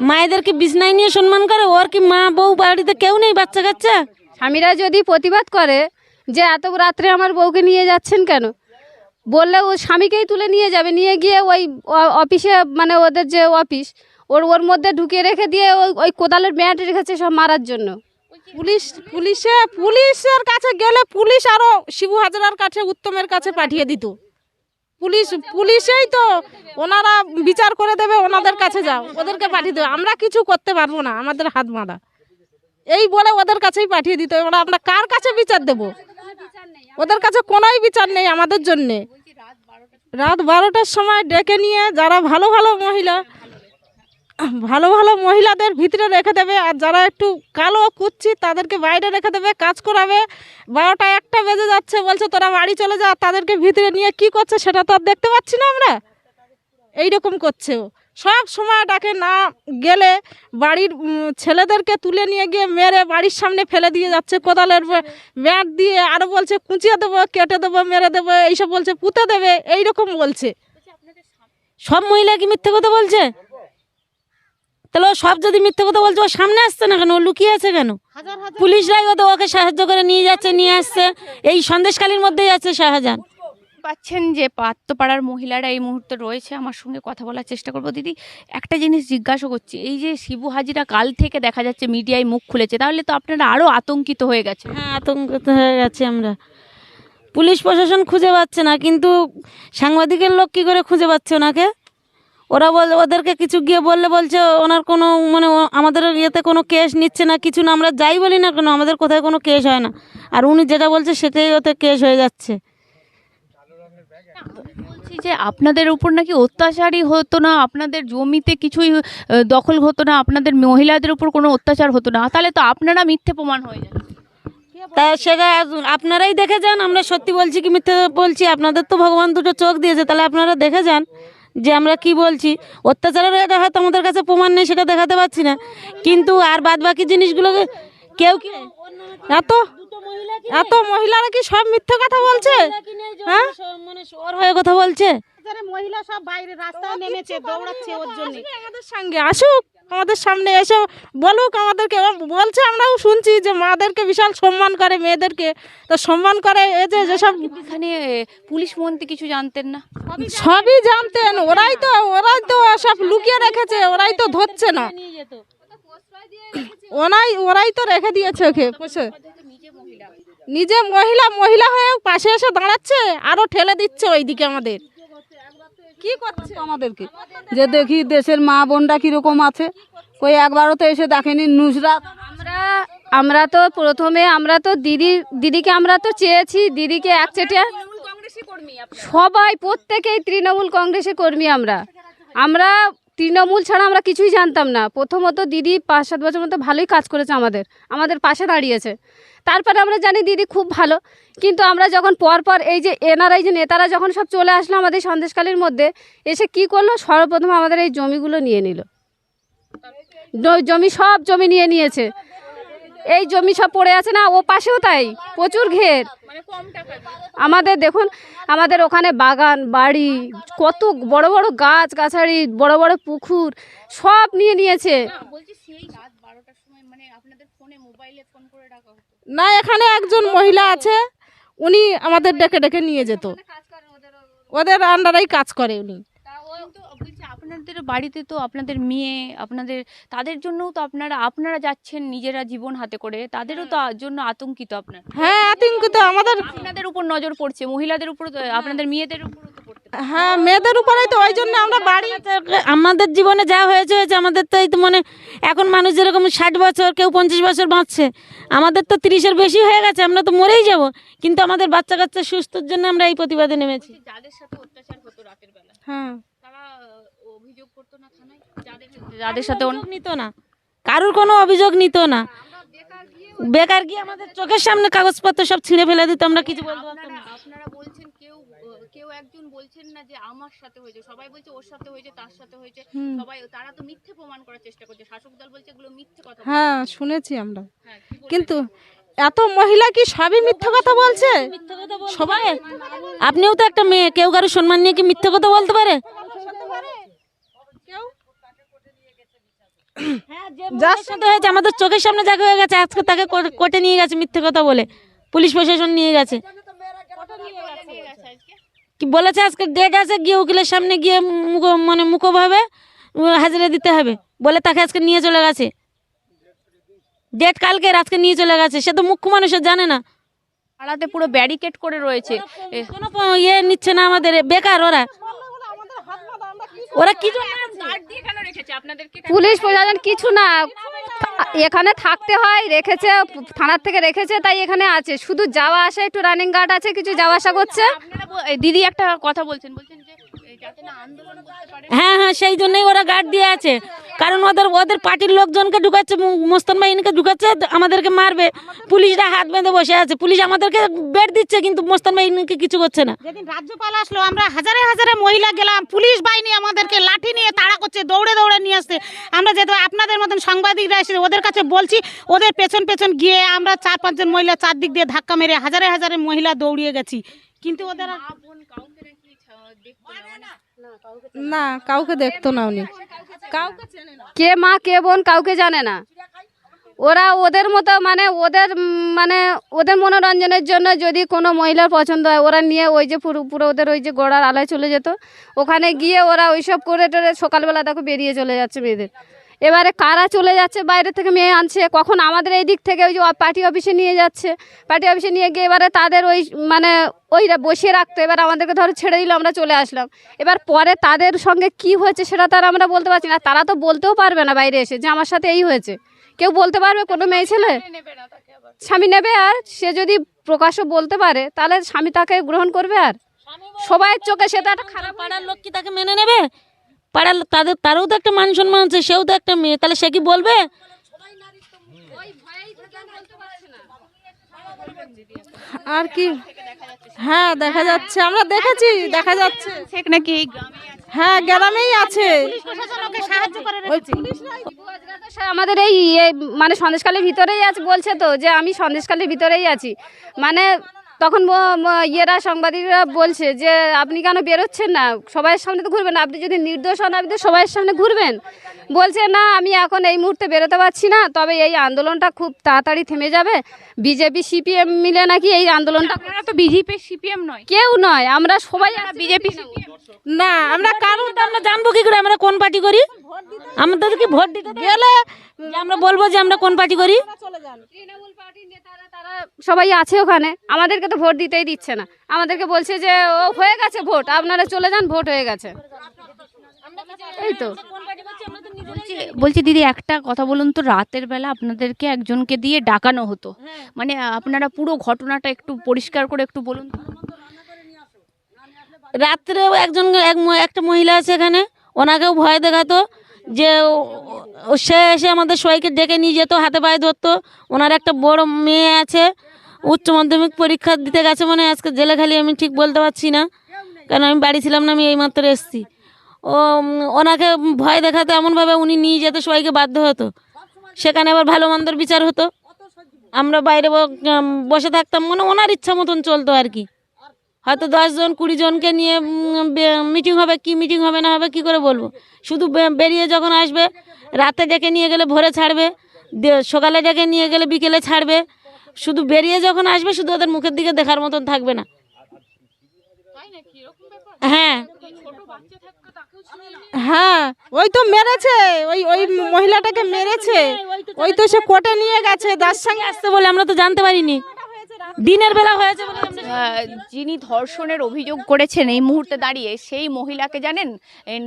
মায়েদেরকে বিছনায় নিয়ে সম্মান করে ওর কি মা বউ বাড়িতে কেউ নেই বাচ্চা কাচ্চা? স্বামীরা যদি প্রতিবাদ করে যে এত রাত্রে আমার বউকে নিয়ে যাচ্ছেন কেন? বললে ও স্বামীকেই তুলে নিয়ে যাবে নিয়ে গিয়ে ওই অ- অফিসে মানে ওদের যে অফিস ওর ওর মধ্যে ঢুকিয়ে রেখে দিয়ে ওই ওই কোদালের ব্যাট রেখেছে সব মারার জন্য। পুলিশ পুলিশে পুলিশের কাছে গেলে পুলিশ আরও শিবু হাজরার কাছে উত্তমের কাছে পাঠিয়ে দিত। পুলিশ, পুলিশেই তো ওনারা বিচার করে দেবে, ওনাদের কাছে যাও, ওদেরকে পাঠিয়ে দেবে। আমরা কিছু করতে পারব না, আমাদের হাত বাঁধা। এই বলে ওদের কাছেই পাঠিয়ে দিতে ওরা আমরা কার কাছে বিচার দেব? ওদের কাছে কোনোই বিচার নেই আমাদের জন্যে। রাত বারোটার সময় ডেকে নিয়ে যারা ভালো ভালো মহিলা ভালো ভালো মহিলাদের ভিতরে রেখে দেবে আর যারা একটু কালো কুচ্ছি তাদেরকে বাইরে রেখে দেবে কাজ করাবে। বারোটা একটা বেজে যাচ্ছে বলছে তোরা বাড়ি চলে যা তাদেরকে ভিতরে নিয়ে কি করছে সেটা তো আর দেখতে পাচ্ছি না আমরা। এইরকম করছে সব সময় ডাকে না গেলে বাড়ির ছেলেদেরকে তুলে নিয়ে গিয়ে মেরে বাড়ির সামনে ফেলে দিয়ে যাচ্ছে কোদালের ব্যাট দিয়ে আরও বলছে কুঁচিয়ে দেবো কেটে দেবো মেরে দেবো এইসব বলছে পুঁতে দেবে। এইরকম বলছে। সব মহিলা কি মিথ্যে কথা বলছে? তাহলে ও সব যদি মিথ্যে কথা বলছে ও সামনে আসছে না কেন? ও লুকিয়ে আছে কেন? পুলিশরাই ওদের ওকে সাহায্য করে নিয়ে যাচ্ছে নিয়ে আসছে। এই সন্দেশকালীর মধ্যেই আছে শাহজাহান। পাচ্ছেন যে পাত্রপাড়ার মহিলারা এই মুহূর্তে রয়েছে আমার সঙ্গে কথা বলার চেষ্টা করব। দিদি একটা জিনিস জিজ্ঞাসা করছি এই যে শিবু হাজিরা কাল থেকে দেখা যাচ্ছে মিডিয়ায় মুখ খুলেছে তাহলে তো আপনারা আরও আতঙ্কিত হয়ে গেছে হ্যাঁ আতঙ্কিত হয়ে গেছে আমরা। পুলিশ প্রশাসন খুঁজে পাচ্ছে না কিন্তু সাংবাদিকের লোক কী করে খুঁজে পাচ্ছে ওনাকে? ওরা বল ওদেরকে কিছু গিয়ে বললে বলছে ওনার কোনো মানে আমাদের ইয়েতে কোনো কেস নিচ্ছে না কিছু না আমরা যাই বলি না কেন আমাদের কোথায় কোনো কেস হয় না। আর উনি যেটা বলছে সেটাই ওতে কেস হয়ে যাচ্ছে। বলছি যে আপনাদের উপর নাকি অত্যাচারই হতো না আপনাদের জমিতে কিছুই দখল হতো না আপনাদের মহিলাদের উপর কোনো অত্যাচার হতো না। তাহলে তো আপনারা মিথ্যে প্রমাণ হয়ে যান তা সেটা আপনারাই দেখে যান আমরা সত্যি বলছি কি মিথ্যে বলছি আপনাদের তো ভগবান দুটো চোখ দিয়েছে তাহলে আপনারা দেখে যান। যে আমরা কি বলছি? অত্যাচারের এটা হয়তো আমাদের কাছে প্রমাণ নেই সেটা দেখাতে পারছি না। কিন্তু আর বাদ বাকি জিনিসগুলোকে কেউ কি এত এত মহিলারা কি সব মিথ্যে কথা বলছে? হ্যাঁ? মানে ওর হয়ে কথা বলছে? মহিলা সব বাইরে রাস্তায় নেমেছে দৌড়াচ্ছে ওর জন্য। সঙ্গে। আসুক। আমাদের সামনে এসে বলুক আমাদেরকে বলছে আমরাও শুনছি যে মাদেরকে বিশাল সম্মান করে মেয়েদেরকে। তো সম্মান করে এই যে যেসব এখানে পুলিশ মন্ত্রী কিছু জানতেন না? সবই জানতেন। ওরাই তো ওরাই তো সব লুকিয়ে রেখেছে ওরাই তো ধরছে না। ওনাই ওরাই তো রেখে দিয়েছে ওকে বসে। নিজে মহিলা মহিলা হয়ে পাশে এসে দাঁড়াচ্ছে আরও ঠেলে দিচ্ছে ওইদিকে আমাদের। কি করছে? আমাদেরকে? যে দেখি দেশের মা বোনরা কীরকম আছে? কই একবারও তো এসে দেখেনি নুসরাত আমরা আমরা তো প্রথমে আমরা তো দিদি দিদিকে আমরা তো চেয়েছি দিদিকে একচেটিয়া সবাই প্রত্যেকেই তৃণমূল কংগ্রেসের কর্মী আমরা। আমরা তৃণমূল ছাড়া আমরা কিছুই জানতাম না। প্রথমত দিদি পাঁচ সাত বছর মতো ভালোই কাজ করেছে আমাদের। আমাদের পাশে দাঁড়িয়েছে। তারপরে আমরা জানি দিদি খুব ভালো। কিন্তু আমরা যখন পরপর এই যে এনারাই যে নেতারা যখন সব চলে আসলো আমাদের সন্দেশকালীর মধ্যে, এসে কি করল? সর্বপ্রথম আমাদের এই জমিগুলো নিয়ে নিল। জমি সব জমি নিয়ে নিয়েছে। এই জমি সব পড়ে আছে না ও পাশেও তাই প্রচুর ঘের। আমাদের দেখুন আমাদের ওখানে বাগান বাড়ি কত বড় বড় গাছ গাছাড়ি বড় বড় পুকুর সব নিয়ে নিয়েছে। বলছি সেই রাত বারোটার সময় মানে আপনাদের ফোনে মোবাইলে ফোন করে ডাকা হতো? না এখানে একজন মহিলা আছে উনি আমাদের ডেকে ডেকে নিয়ে যেত। ওদের আন্ডারেই কাজ করে উনি। আপনাদের বাড়িতে তো আপনাদের মেয়ে আপনাদের তাদের জন্যও তো আপনারা আপনারা যাচ্ছেন নিজেরা জীবন হাতে করে তাদেরও তো জন্য আতঙ্কিত আপনার হ্যাঁ আতঙ্কিত আমাদের আপনাদের উপর নজর পড়ছে মহিলাদের উপর তো আপনাদের মেয়েদের উপরও তো পড়তে পারে। হ্যাঁ মেয়েদের উপরেই তো ওই জন্য আমরা বাড়ি আমাদের জীবনে যা হয়েছে হয়েছে আমাদের তো এই তো মানে এখন মানুষ যেরকম ষাট বছর কেউ পঞ্চাশ বছর বাঁচছে। আমাদের তো তিরিশের বেশি হয়ে গেছে আমরা তো মরেই যাব। কিন্তু আমাদের বাচ্চা কাচ্চা সুস্থর জন্য আমরা এই প্রতিবাদে নেমেছি। যাদের সাথে অত্যাচার হতো রাতের বেলা হ্যাঁ। তারা অভিযোগ করতো না থানায়? যাদের যাদের সাথে নিত না। কারুর কোনো অভিযোগ নিত না। বেকার গিয়ে আমাদের চোখের সামনে কাগজপত্র সব ছিঁড়ে ফেলে দিত আমরা কিছু বলতে না। আপনারা বলছেন কেউ কেউ একজন বলছেন না যে আমার সাথে হয়েছে সবাই বলছে ওর সাথে হয়েছে তার সাথে হয়েছে সবাই তারা তো মিথ্যে প্রমাণ করার চেষ্টা করছে শাসক দল বলছে এগুলো মিথ্যে কথা হ্যাঁ শুনেছি আমরা। হ্যাঁ? কিন্তু এত মহিলা কি সবই মিথ্যা কথা বলছে? সবাই? আপনিও তো একটা মেয়ে কেউ কারও সম্মান নিয়ে কি মিথ্যে কথা বলতে পারে? যার সাথে হয়েছে আমাদের চোখের সামনে যাকে হয়ে গেছে আজকে তাকে কোর্ট- নিয়ে গেছে মিথ্যে কথা বলে। পুলিশ প্রশাসন নিয়ে গেছে। কি বলেছে আজকে? ডেট আছে গিয়ে উকিলের সামনে গিয়ে মুখ মানে মুখোভাবে হাজিরা দিতে হবে। বলে তাকে আজকে নিয়ে চলে গেছে। ডেট কালকে আজকে নিয়ে চলে গেছে। সে তো মুখ্য মানুষের জানে না। পাড়াতে পুরো ব্যারিকেড করে রয়েছে। কোনো ইয়ে নিচ্ছে না আমাদের। বেকার ওরা। ওরা কি পুলিশ প্রশাসন কিছু না। এখানে থাকতে হয় রেখেছে থানার থেকে রেখেছে তাই এখানে আছে। শুধু যাওয়া আসা একটু রানিং গার্ড আছে কিছু যাওয়া আসা করছে। ব- এ, দিদি একটা কথা বলছেন বলছেন হ্যাঁ হ্যাঁ সেই জন্যই ওরা গার্ড দিয়ে আছে। কারণ ওদের ওদের পার্টির লোকজনকে ঢুকাচ্ছে মোস্তান বাহিনীকে ঢুকাচ্ছে আমাদেরকে মারবে। পুলিশরা হাত বেঁধে বসে আছে। পুলিশ আমাদেরকে বেড দিচ্ছে কিন্তু মোস্তান বাহিনীকে কিছু করছে না। যেদিন রাজ্যপাল আসলো আমরা হাজারে হাজারে মহিলা গেলাম। পুলিশ বাহিনী আমাদেরকে লাঠি নিয়ে তাড়া করছে দৌড়ে দৌড়ে নিয়ে আসছে। আমরা যেহেতু আপনাদের মতন সাংবাদিকরা এসে ওদের কাছে বলছি ওদের পেছন পেছন গিয়ে আমরা চার পাঁচজন মহিলা চারদিক দিয়ে ধাক্কা মেরে হাজারে হাজারে মহিলা দৌড়িয়ে গেছি। কিন্তু ওদের না, কাউকে দেখতো না উনি। কাউকে কে মা, কে বোন কাউকে জানে না। ওরা ওদের মতো মানে ওদের মানে ওদের মনোরঞ্জনের জন্য যদি কোনো মহিলার পছন্দ হয়, ওরা নিয়ে ওই যে পুরো পুরো ওদের ওই যে গোড়ার আলায় চলে যেত। ওখানে গিয়ে ওরা ওইসব করে টোরে সকালবেলা দেখো বেরিয়ে চলে যাচ্ছে মেয়েদের। এবারে কারা চলে যাচ্ছে বাইরে থেকে মেয়ে আনছে কখন আমাদের এই দিক থেকে ওই যে পার্টি অফিসে নিয়ে যাচ্ছে? পার্টি অফিসে নিয়ে গিয়ে এবারে তাদের ওই মানে ওইরা বসিয়ে রাখতো এবার আমাদেরকে ধরো ছেড়ে দিল আমরা চলে আসলাম। এবার পরে তাদের সঙ্গে কি হয়েছে সেটা তার আমরা বলতে পারছি না। তারা তো বলতেও পারবে না বাইরে এসে যে আমার সাথে এই হয়েছে। কেউ বলতে পারবে কোনো মেয়ে ছেলে? স্বামী নেবে আর? সে যদি প্রকাশ্য বলতে পারে তাহলে স্বামী তাকে গ্রহণ করবে আর? সবাই চোখে সেটা একটা খারাপ পাড়ার লোক কি তাকে মেনে নেবে? পাড়ার তাদের তারও তো একটা মান সম্মান আছে সেও তো একটা মেয়ে তাহলে সে কি বলবে? আর কি? হ্যাঁ দেখা যাচ্ছে আমরা দেখেছি দেখা যাচ্ছে। নাকি। হ্যাঁ গ্রামেই আছে। আমাদের এই এই মানে সন্দেশকালের ভিতরেই আছে বলছে তো যে আমি সন্দেশকালের ভিতরেই আছি। মানে তখন ইয়েরা সাংবাদিকরা বলছে যে আপনি কেন বেরোচ্ছেন না? সবাইয়ের সামনে তো ঘুরবেন আপনি যদি নির্দোষ হন আপনি তো সবাইয়ের সামনে ঘুরবেন। বলছে না আমি এখন এই মুহূর্তে বেরোতে পারছি না। তবে এই আন্দোলনটা খুব তাড়াতাড়ি থেমে যাবে। বিজেপি সিপিএম মিলে নাকি এই আন্দোলনটা আপনারা তো বিজেপি সিপিএম নয়। কেউ নয়। আমরা সবাই বিজেপি না আমরা কারণ তো আমরা জানব কি করে? আমরা কোন পার্টি করি? আমাদের কি ভোট দিতে গেলে আমরা বলব যে আমরা কোন পার্টি করি? তৃণমূল পার্টির নেতারা তারা সবাই আছে ওখানে। আমাদেরকে তো ভোট দিতেই দিচ্ছে না। আমাদেরকে বলছে যে ও হয়ে গেছে ভোট। আপনারা চলে যান ভোট হয়ে গেছে। এই তো। বলছি বলছি দিদি একটা কথা বলুন তো রাতের বেলা আপনাদেরকে একজনকে দিয়ে ডাকানো হতো। মানে আপনারা পুরো ঘটনাটা একটু পরিষ্কার করে একটু বলুন তো। রাত্রে একজন এক ম- একটা মহিলা আছে এখানে। ওনাকেও ভয় দেখাতো যে সে এসে আমাদের সবাইকে ডেকে নিয়ে যেত, হাতে পায়ে ধরতো। ওনার একটা বড় মেয়ে আছে, উচ্চ মাধ্যমিক পরীক্ষা দিতে গেছে মানে আজকে জেলে খালি আমি ঠিক বলতে পারছি না। কারণ আমি বাড়ি ছিলাম না, আমি এইমাত্র এসেছি। ও ওনাকে ভয় দেখাতে এমনভাবে উনি নিয়ে যেতে সবাইকে বাধ্য হতো। সেখানে আবার ভালো মন্দর বিচার হতো। আমরা বাইরে বসে থাকতাম মানে ওনার ইচ্ছা মতন চলতো আর কি। হয়তো দশজন কুড়ি জনকে নিয়ে মিটিং হবে কি মিটিং হবে না হবে কি করে বলব? শুধু বেরিয়ে যখন আসবে রাতে ডেকে নিয়ে গেলে ভোরে ছাড়বে সকালে ডেকে নিয়ে গেলে বিকেলে ছাড়বে শুধু বেরিয়ে যখন আসবে শুধু ওদের মুখের দিকে দেখার মতন থাকবে না। হ্যাঁ। হ্যাঁ। ওই তো মেরেছে। ওই ওই মহিলাটাকে মেরেছে। ওই তো সে কোর্টে নিয়ে গেছে তার সঙ্গে আসতে বলে আমরা তো জানতে পারিনি। দিনের বেলা হয়েছে বলে আমরা আহ, যিনি ধর্ষণের অভিযোগ করেছেন এই মুহূর্তে দাঁড়িয়ে সেই মহিলাকে জানেন?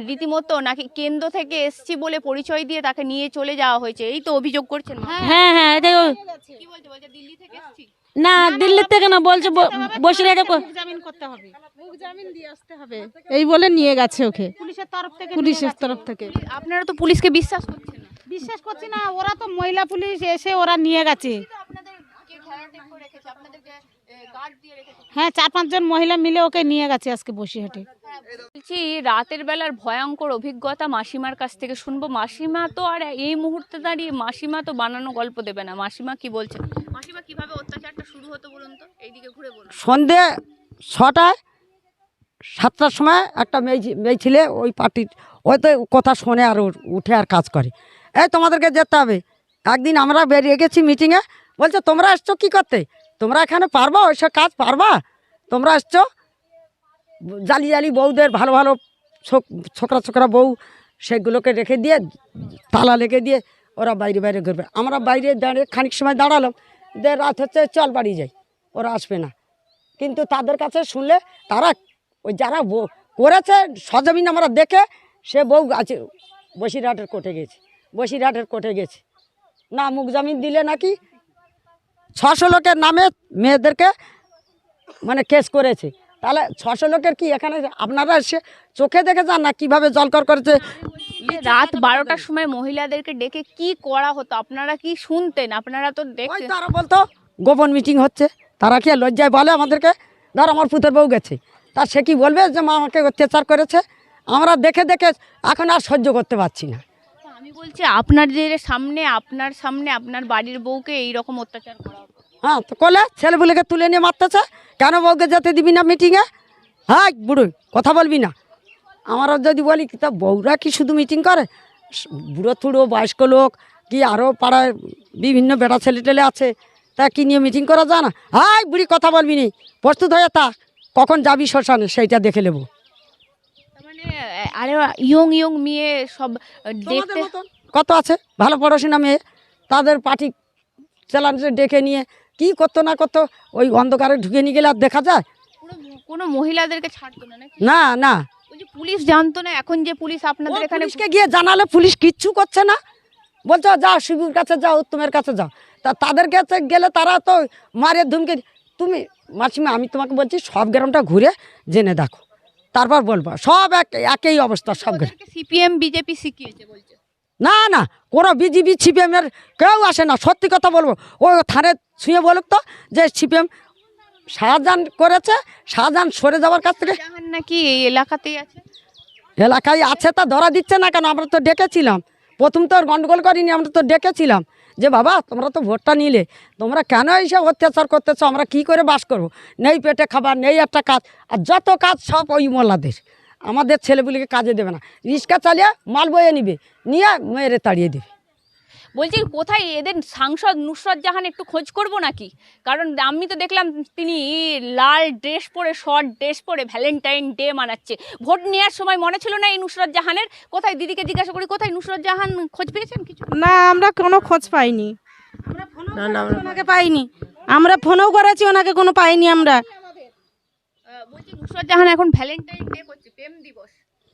রীতিমতো নাকি কেন্দ্র থেকে এসছি বলে পরিচয় দিয়ে তাকে নিয়ে চলে যাওয়া হয়েছে। এই তো অভিযোগ করছেন। হ্যাঁ হ্যাঁ এটা কি বলছে? বলছে দিল্লি থেকে এসছি। না দিল্লির থেকে না বলছে ব- বসিরহাটে কো- জামিন করতে হবে। মুখ জামিন দিয়ে আসতে হবে। এই বলে নিয়ে গেছে ওকে। পুলিশের তরফ থেকে পুলিশের তরফ থেকে। আপনারা তো পুলিশকে বিশ্বাস করছেন বিশ্বাস করছি না ওরা তো মহিলা পুলিশ এসে ওরা নিয়ে গেছে। হ্যাঁ চার পাঁচজন মহিলা মিলে ওকে নিয়ে গেছে আজকে বসিরহাটে। বলছি রাতের বেলার ভয়ঙ্কর অভিজ্ঞতা মাসিমার কাছ থেকে শুনব। মাসিমা তো আর এই মুহূর্তে দাঁড়িয়ে মাসিমা তো বানানো গল্প দেবে না। মাসিমা কি বলছে? মাসিমা কীভাবে অত্যাচারটা শুরু হতো বলুন তো? এইদিকে ঘুরে বলুন। সন্ধে ছটায় সাতটার সময় একটা মেয়ে মেয়ে ছেলে ওই পার্টির ওই তো কথা শোনে আর উঠে আর কাজ করে। এই তোমাদেরকে যেতে হবে। একদিন আমরা বেরিয়ে গেছি মিটিংয়ে বলছে, তোমরা আসছো কী করতে? তোমরা এখানে পারবা? ওইসব কাজ পারবা? তোমরা আসছো? জালি জালি বউদের, ভালো ভালো ছোক- ছোকরা ছোকরা বউ, সেগুলোকে রেখে দিয়ে, তালা লেগে দিয়ে ওরা বাইরে বাইরে ঘুরবে। আমরা বাইরে দাঁড়িয়ে খানিক সময় দাঁড়ালাম যে রাত হচ্ছে চল বাড়ি যাই, ওরা আসবে না। কিন্তু তাদের কাছে শুনলে তারা, ওই যারা করেছে সজমিন আমরা দেখে, সে বউ আছে, বসিরহাটের কোর্টে গেছে, বসিরহাটের কোর্টে গেছে। না মুখ জামিন দিলে নাকি? ছশো লোকের নামে মেয়েদেরকে মানে কেস করেছে। তাহলে ছশো লোকের কি এখানে আপনারা এসে চোখে দেখে যান না কীভাবে জলকর করেছে? রাত বারোটার সময় মহিলাদেরকে ডেকে কি করা হতো? আপনারা কি শুনতেন? আপনারা তো ওই দেখতেন। তারা বলতো গোপন মিটিং হচ্ছে। তারা কি লজ্জায় বলে আমাদেরকে? ধর আমার পুতের বউ গেছে। তা সে কি বলবে যে মা আমাকে অত্যাচার করেছে? আমরা দেখে দেখে এখন আর সহ্য করতে পারছি না। আমি বলছি, আপনাদের সামনে, আপনার সামনে, আপনার বাড়ির বউকে এই রকম অত্যাচার করা হ্যাঁ তো কলে ছেলেপুলেকে তুলে নিয়ে মারতেছে। কেন বউকে যেতে দিবি না মিটিংয়ে হ্যাঁ বুড়ো, কথা বলবি না। আমারও যদি বলি কি তা বউরা কি শুধু মিটিং করে? বুড়ো থুড়ো, বয়স্ক লোক, কি আরও পাড়ায় বিভিন্ন বেড়া ছেলে টেলে আছে, তা কি নিয়ে মিটিং করা যায় না? হাই, বুড়ি, কথা বলবি নি। প্রস্তুত হয়ে তা কখন যাবি শ্মশানে, সেইটা দেখে নেব। আরে ইয়ং ইয়ং মেয়ে সব দেখতে কত আছে? ভালো পড়াশোনা মেয়ে। তাদের পার্টি চ্যালেঞ্জে ডেকে নিয়ে কি করতো না করতো ওই অন্ধকারে ঢুকে নিয়ে গেলে আর দেখা যায়? কোনো কোনো মহিলাদেরকে ছাড়তো না না না। পুলিশ জানতো না এখন যে পুলিশ আপনাদের এখানে পুলিশকে গিয়ে জানালে পুলিশ কিচ্ছু করছে না। বলছো যাও শিবুর কাছে যাও উত্তমের কাছে যাও। তা তাদের কাছে গেলে তারা তো মারের ধুমকে তুমি মাসিমা আমি তোমাকে বলছি সব গ্রামটা ঘুরে জেনে দেখো। তারপর বলব সব এক একই অবস্থা সব সিপিএম বিজেপি শিখিয়েছে বলছে। না না কোনো বিজিবি সিপিএমের কেউ আসে না। সত্যি কথা বলব ও থানে ছুঁয়ে বলুক তো যে সিপিএম শাহজাহান করেছে শাহজাহান সরে যাওয়ার কাছ থেকে। নাকি এই এলাকাতেই আছে? এলাকায় আছে তা ধরা দিচ্ছে না কেন? আমরা তো ডেকেছিলাম। প্রথম তো আর গন্ডগোল করিনি আমরা তো ডেকেছিলাম। যে বাবা, তোমরা তো ভোটটা নিলে, তোমরা কেন এইসব অত্যাচার করতেছো? আমরা কি করে বাস করব? নেই পেটে খাবার, নেই একটা কাজ, আর যত কাজ সব ওই মোল্লাদের আমাদের ছেলেগুলিকে কাজে দেবে না। রিক্সা চালিয়ে মাল বয়ে নিবে, নিয়ে মেয়েরে তাড়িয়ে দেবে। বলছি কোথায় এদের সাংসদ নুসরত জাহান একটু খোঁজ করব নাকি? কারণ আমি তো দেখলাম তিনি লাল ড্রেস পরে শর্ট ড্রেস পরে ভ্যালেন্টাইন ডে মানাচ্ছে। ভোট নেওয়ার সময় মনে ছিল না এই নুসরত জাহানের? কোথায় দিদিকে জিজ্ঞাসা করি কোথায় নুসরত জাহান খোঁজ পেয়েছেন কিছু? না আমরা কোনো খোঁজ পাইনি। ওনাকে পাইনি। আমরা ফোনও করেছি ওনাকে কোনো পাইনি আমরা। বলছি নুসরত জাহান এখন ভ্যালেন্টাইন ডে করছে প্রেম দিবস।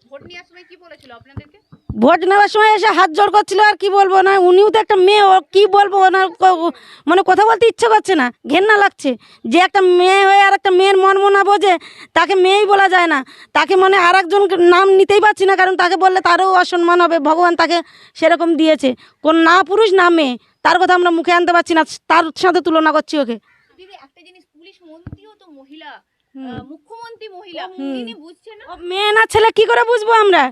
ভোট নেওয়ার সময় কি বলেছিল আপনাদেরকে? ভোট নেওয়ার সময় এসে হাত জোর করছিল আর কি বলব? না উনিও তো একটা মেয়ে ও কি বলব? ওনার মানে কথা বলতে ইচ্ছে করছে না ঘেন্না লাগছে। যে একটা মেয়ে হয়ে আর একটা মেয়ের মর্ম না বোঝে তাকে মেয়েই বলা যায় না। তাকে মানে আর একজন নাম নিতেই পারছি না কারণ তাকে বললে তারও অসম্মান হবে। ভগবান তাকে সেরকম দিয়েছে। কোন না পুরুষ না মেয়ে তার কথা আমরা মুখে আনতে পারছি না তার সাথে তুলনা করছি ওকে। একটা জিনিস পুলিশ মন্ত্রীও তো মহিলা মুখ্যমন্ত্রী মেয়ে না ছেলে কি করে বুঝব আমরা?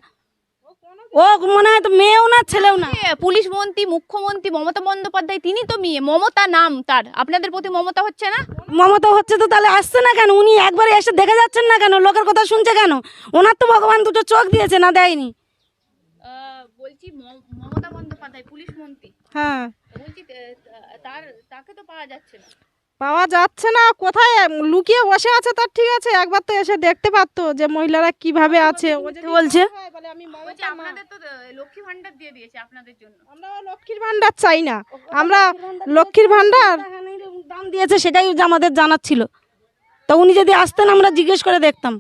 ও মনে হয় তো মেয়েও না ছেলেও না? পুলিশ মন্ত্রী মুখ্যমন্ত্রী মমতা বন্দ্যোপাধ্যায় তিনি তো মেয়ে। মমতা নাম তার। আপনাদের প্রতি মমতা হচ্ছে না? মমতা হচ্ছে তো তাহলে আসছে না কেন? উনি একবারে এসে দেখে যাচ্ছেন না কেন? লোকের কথা শুনছে কেন? ওনার তো ভগবান দুটো চোখ দিয়েছে না দেয়নি? বলছি মমতা বন্দ্যোপাধ্যায় পুলিশ মন্ত্রী। হ্যাঁ। বলছি তার তাকে তো পাওয়া যাচ্ছে না। পাওয়া যাচ্ছে না কোথায়? লুকিয়ে বসে আছে তার ঠিক আছে? একবার তো এসে দেখতে পারতো যে মহিলারা কীভাবে আছে। বলছে? জন্য। আমরা লক্ষ্মীর ভান্ডার চাই না। আমরা লক্ষ্মীর ভান্ডার দাম দিয়েছে সেটাই আমাদের জানার ছিল। তো উনি যদি আসতেন আমরা জিজ্ঞেস করে দেখতাম।